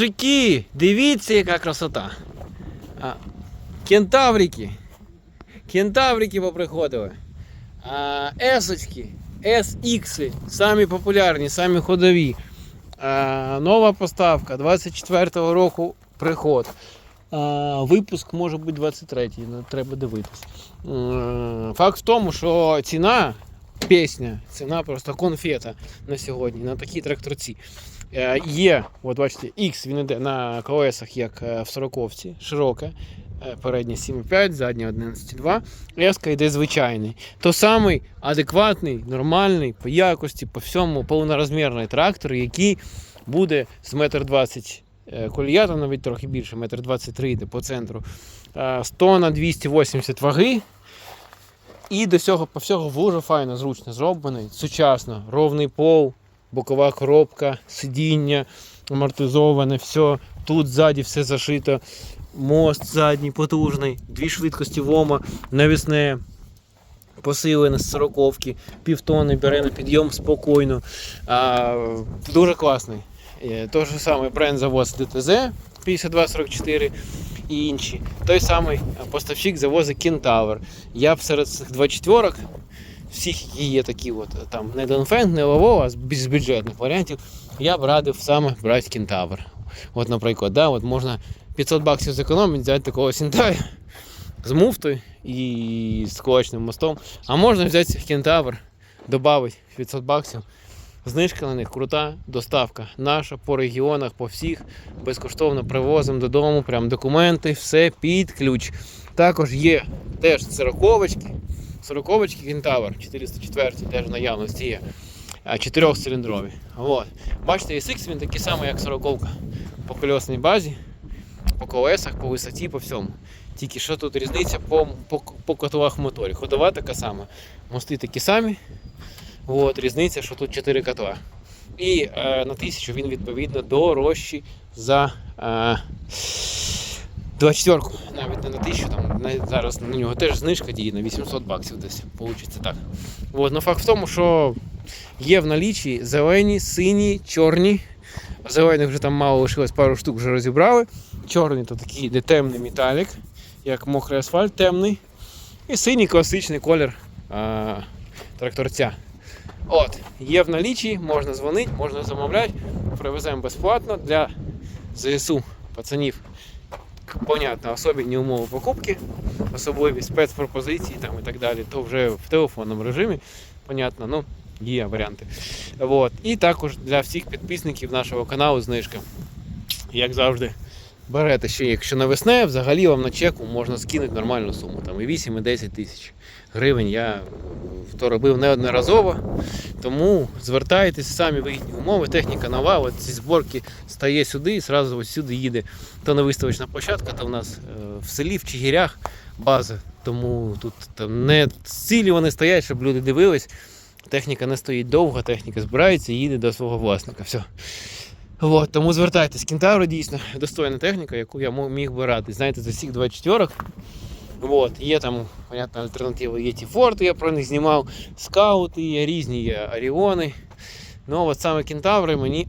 Мужики, дивіться, яка красота. А, кентаврики. Кентаврики поприходили. А, есочки, SX, самі популярні, самі ходові. А, нова поставка 24-го року приход. А, випуск може бути 23-й, ну, треба дивитись. М, Факт в тому, що ціна, пісня, ціна просто конфета на сьогодні, на такій тракторці. Е, Є, от бачите, X він іде на колесах, як е, в 40-ці, широке. е, Передня 7,5, задня 11,2. S йде звичайний. То самий адекватний, нормальний по якості, по всьому повнорозмірний трактор, який буде з 1,20 м колія, там навіть трохи більше, 1,23 м йде по центру. е, 100 на 280 ваги. І до цього по всього дуже файно, зручно зроблений, сучасно, ровний пол, бокова коробка, сидіння амортизоване, все. Тут ззаді все зашито. Мост задній потужний, дві швидкості вома, навісне, посилене з сороковки, півтони бере на підйом спокійно. А, дуже класний. Е, Той же самий бренд завоз ДТЗ 5244 і інші. Той самий поставщик завозить Кентавр. Я б серед цих 24 всіх, які є такі, от е, там не Донфенк, не Лавова, з бюджетних варіантів, я б радив саме брати кентавр. От, наприклад, да, от можна 500 баксів зекономити, взяти такого сінтаю з муфтою і з колочним мостом. А можна взяти кентавр, додати 500 баксів. Знижка на них крута доставка. Наша по регіонах, по всіх безкоштовно привозимо додому, прям документи, все під ключ. Також є теж сироковочки. 40-ки кентавр 404 теж в наявності є. Чотирьохциліндрові. Бачите, SX він такий самий, як сороковка по кольосній базі, по колесах, по висоті, по всьому. Тільки що тут різниця по по, по котлах моторі. Ходова така сама, мости такі самі. От, Різниця, що тут 4 котла. І е, на тисячу він відповідно дорожчий за. Е, 24 навіть не на 1000, там зараз на нього теж знижка діє на 800 баксів десь. Получиться так. От, ну факт в тому, що є в налічі зелені, сині, чорні. Зелених вже там мало лишилось, пару штук вже розібрали. Чорний то такий де темний металік, як мокрий асфальт темний. І синій класичний колір а, тракторця. От, є в налічі, можна дзвонити, можна замовляти, привеземо безплатно для ЗСУ пацанів. Понятно, особенні умови покупки, особливі спецпропозиції там і так далі, то вже в телефонному режимі, понятно, ну, є варіанти. От. І також для всіх підписників нашого каналу знижка. Як завжди, берете ще, якщо навесне, взагалі вам на чеку можна скинути нормальну суму, там і 8, і 10 тисяч гривень. Я то робив неодноразово. Тому звертайтеся, самі вигідні умови, техніка нова, от ці зборки стає сюди і одразу сюди їде. То не виставочна площадка, то в нас е, в селі, в Чигирях база. Тому тут там не цілі вони стоять, щоб люди дивились. Техніка не стоїть довго, техніка збирається і їде до свого власника. Все. От, тому звертайтесь, Кентавро дійсно достойна техніка, яку я міг би радити. Знаєте, за всіх 24 От, є там, понятно, альтернативи, є ті форти, я про них знімав, скаути, є різні є Оріони. Ну, от саме кентаври мені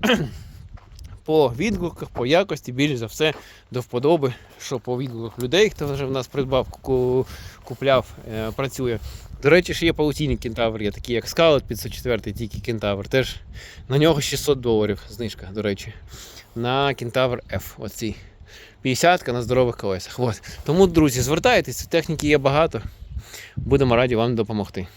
по відгуках, по якості, більш за все, до вподоби, що по відгуках людей, хто вже в нас придбав, купляв, е, працює. До речі, ще є паутійні кентавр, є такий як Скалет 504, тільки кентавр. Теж на нього 600 доларів знижка, до речі. На кентавр F. Оці. 50 на здорових колесах. От. Тому, друзі, звертайтеся, техніки є багато. Будемо раді вам допомогти.